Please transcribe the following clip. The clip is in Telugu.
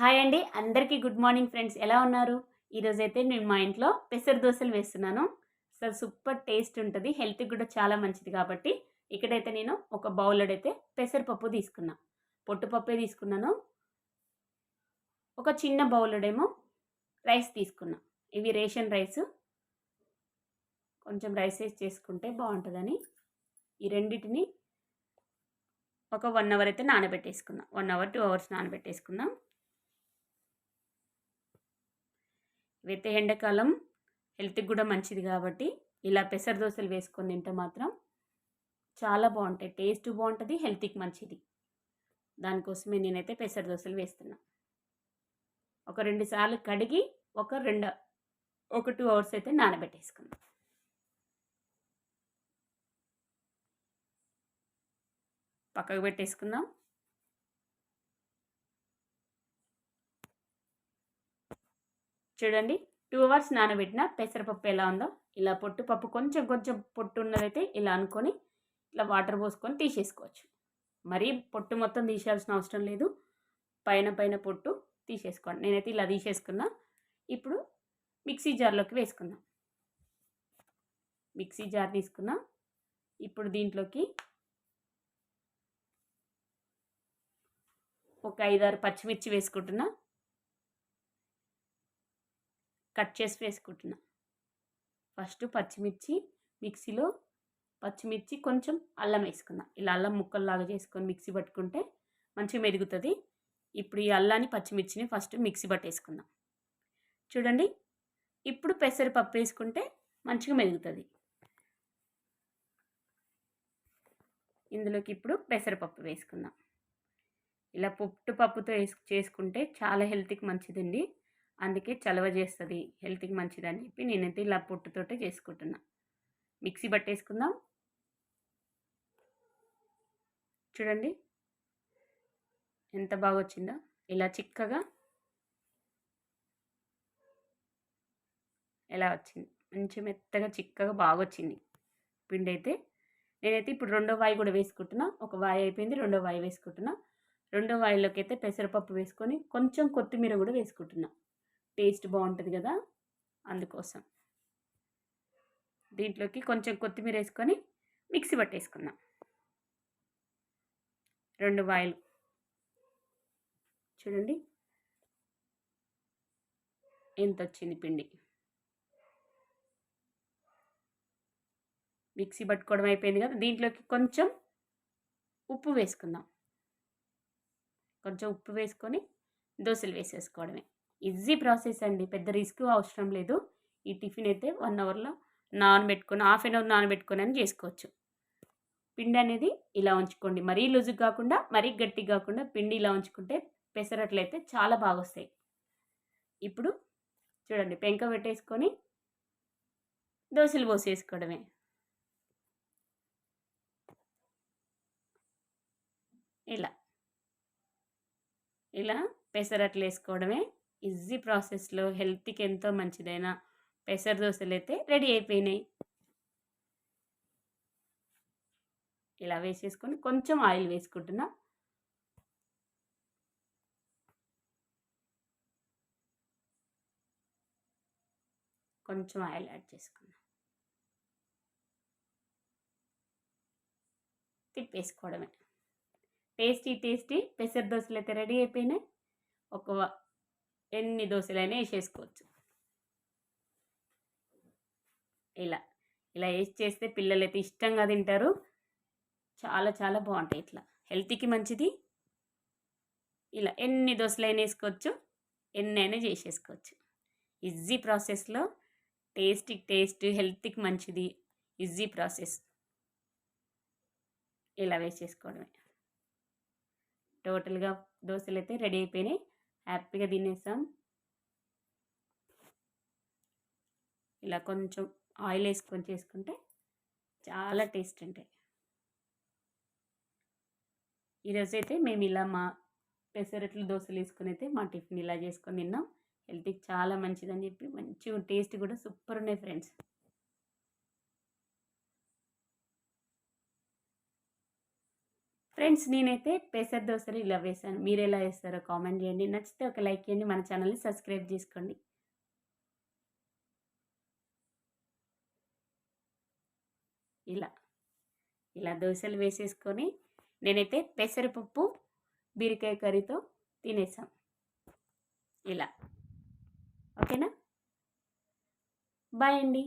హాయ్ అండి. అందరికీ గుడ్ మార్నింగ్ ఫ్రెండ్స్. ఎలా ఉన్నారు? ఈరోజైతే నేను మా ఇంట్లో పెసర దోశలు వేస్తున్నాను. సో సూపర్ టేస్ట్ ఉంటుంది. హెల్త్కి కూడా చాలా మంచిది కాబట్టి ఇక్కడైతే నేను ఒక బౌల్లోడైతే పెసరపప్పు తీసుకున్నా. పొట్టుపప్పే తీసుకున్నాను. ఒక చిన్న బౌల్లోడేమో రైస్ తీసుకున్నా. ఇవి రేషన్ రైస్. కొంచెం రైస్ వేసి చేసుకుంటే బాగుంటుందని ఈ రెండింటిని ఒక వన్ అవర్ అయితే నానబెట్టేసుకుందాం వన్ అవర్ టూ అవర్స్ నానబెట్టేసుకుందాం ఇవైతే ఎండాకాలం హెల్త్కి కూడా మంచిది కాబట్టి ఇలా పెసర దోశలు వేసుకొని తింటే మాత్రం చాలా బాగుంటాయి. టేస్ట్ బాగుంటుంది హెల్త్కి మంచిది. దానికోసమే నేనైతే పెసర దోశలు వేస్తున్నా. ఒక రెండు సార్లు కడిగి ఒక రెండు ఒక టూ అవర్స్ అయితే నానబెట్టేసుకున్నాం. పక్కకు పెట్టేసుకుందాం. చూడండి. టూ అవర్స్ నానబెట్టిన పెసరపప్పు ఎలా ఉందో ఇలా పొట్టు పప్పు కొంచెం కొంచెం పొట్టు ఉన్నదైతే ఇలా అనుకొని ఇలా వాటర్ పోసుకొని తీసేసుకోవచ్చు. మరీ పొట్టు మొత్తం తీసేయాల్సిన అవసరం లేదు. పైన పైన పొట్టు తీసేసుకోండి. నేనైతే ఇలా తీసేసుకున్నా. ఇప్పుడు మిక్సీ జార్లోకి వేసుకుందాం. మిక్సీ జార్ తీసుకున్నా. ఇప్పుడు దీంట్లోకి ఒక ఐదారు పచ్చిమిర్చి వేసుకుంటున్నా. కట్ చేసి వేసుకుంటున్నా. ఫస్ట్ పచ్చిమిర్చి మిక్సీలో పచ్చిమిర్చి కొంచెం అల్లం వేసుకున్నా ఇలా అల్లం ముక్కల్లాగా చేసుకొని మిక్సీ పట్టుకుంటే మంచిగా మెరుగుతుంది ఇప్పుడు ఈ అల్లాన్ని పచ్చిమిర్చిని ఫస్ట్ మిక్సీ పట్టేసుకుందాం. చూడండి ఇప్పుడు పెసరపప్పు వేసుకుంటే మంచిగా మెరుగుతుంది ఇందులోకి ఇప్పుడు పెసరపప్పు వేసుకుందాం. ఇలా పొట్టు పప్పుతో వేసు చేసుకుంటే చాలా హెల్త్కి మంచిదండి. అందుకే చలవ చేస్తుంది హెల్త్కి మంచిది అని చెప్పి నేనైతే ఇలా పొట్టుతోటే చేసుకుంటున్నా. మిక్సీ పట్టేసుకుందాం. చూడండి. ఎంత బాగా వచ్చిందో ఇలా చిక్కగా ఎలా వచ్చింది. మంచి మెత్తగా చిక్కగా బాగా వచ్చింది పిండి అయితే నేనైతే ఇప్పుడు రెండో వాయి కూడా వేసుకుంటున్నా. ఒక వాయి అయిపోయింది రెండో వాయి వేసుకుంటున్నా. రెండో వాయిలోకి అయితే పెసరపప్పు వేసుకొని కొంచెం కొత్తిమీర కూడా వేసుకుంటున్నా. టేస్ట్ బాగుంటుంది కదా అందుకోసం. దీంట్లోకి కొంచెం కొత్తిమీర వేసుకొని మిక్సీ పట్టేసుకుందాం. రెండు వాయిలు. చూడండి. ఎంత వచ్చింది పిండి. మిక్సీ పట్టుకోవడం అయిపోయింది కదా. దీంట్లోకి కొంచెం ఉప్పు వేసుకుందాం. కొంచెం ఉప్పు వేసుకొని దోశలు వేసేసుకోవడమే. ఈజీ ప్రాసెస్ అండి. పెద్ద రిస్క్ అవసరం లేదు. ఈ టిఫిన్ అయితే వన్ అవర్లో నానబెట్టుకొని హాఫ్ అన్ అవర్ నానబెట్టుకొని అని చేసుకోవచ్చు. పిండి అనేది ఇలా ఉంచుకోండి. మరీ లూజు కాకుండా మరీ గట్టి కాకుండా పిండి ఇలా ఉంచుకుంటే పెసరట్లు అయితే చాలా బాగా వస్తాయి ఇప్పుడు చూడండి పెంక పెట్టేసుకొని దోశలు పోసేసుకోవడమే. ఇలా. ఇలా పెసరట్లు వేసుకోవడమే. ఈజీ ప్రాసెస్లో హెల్త్కి ఎంతో మంచిదైన పెసర దోశలు అయితే రెడీ అయిపోయినాయి. ఇలా వేసేసుకొని కొంచెం ఆయిల్ వేసుకుంటున్నా. కొంచెం ఆయిల్ యాడ్ చేసుకున్నా. తిప్పేసుకోవడమే. టేస్టీ టేస్టీ పెసర దోశలు అయితే రెడీ అయిపోయినాయి. ఒక ఎన్ని దోశలైనా వేసేసుకోవచ్చు. ఇలా ఇలా వేసి చేస్తే పిల్లలు అయితే ఇష్టంగా తింటారు. చాలా చాలా బాగుంటాయి ఇట్లా. హెల్త్కి మంచిది. ఇలా ఎన్ని దోశలైనా వేసుకోవచ్చు. ఎన్ని అయినా చేసేసుకోవచ్చు. ఈజీ ప్రాసెస్లో టేస్ట్కి టేస్ట్ హెల్త్కి మంచిది. Easy process. ఇలా వేసేసుకోవడమే. టోటల్గా దోశలు అయితే రెడీ అయిపోయినాయి. హ్యాపీగా తినేసాం. ఇలా కొంచెం ఆయిల్ వేసుకొని చేసుకుంటే చాలా టేస్ట్ ఉంటాయి. ఈరోజు అయితే మేము ఇలా మా పెసరట్లు దోశలు వేసుకొని అయితే మా టిఫిన్ ఇలా చేసుకొని తిన్నాం. హెల్త్కి చాలా మంచిదని చెప్పి మంచిగా టేస్ట్ కూడా సూపర్ ఉన్నాయి ఫ్రెండ్స్. ఫ్రెండ్స్ నేనైతే పెసర దోశని ఇలా వేసాను మీరు ఎలా వేస్తారో కామెంట్ చేయండి. నచ్చితే ఒక లైక్ చేయండి. మన ఛానల్ని సబ్స్క్రైబ్ చేసుకోండి. ఇలా ఇలా దోశలు వేసేసుకొని నేనైతే పెసరపప్పు బీరకాయ కర్రీతో తినేసాం. ఇలా. ఓకేనా? బాయ్ అండి.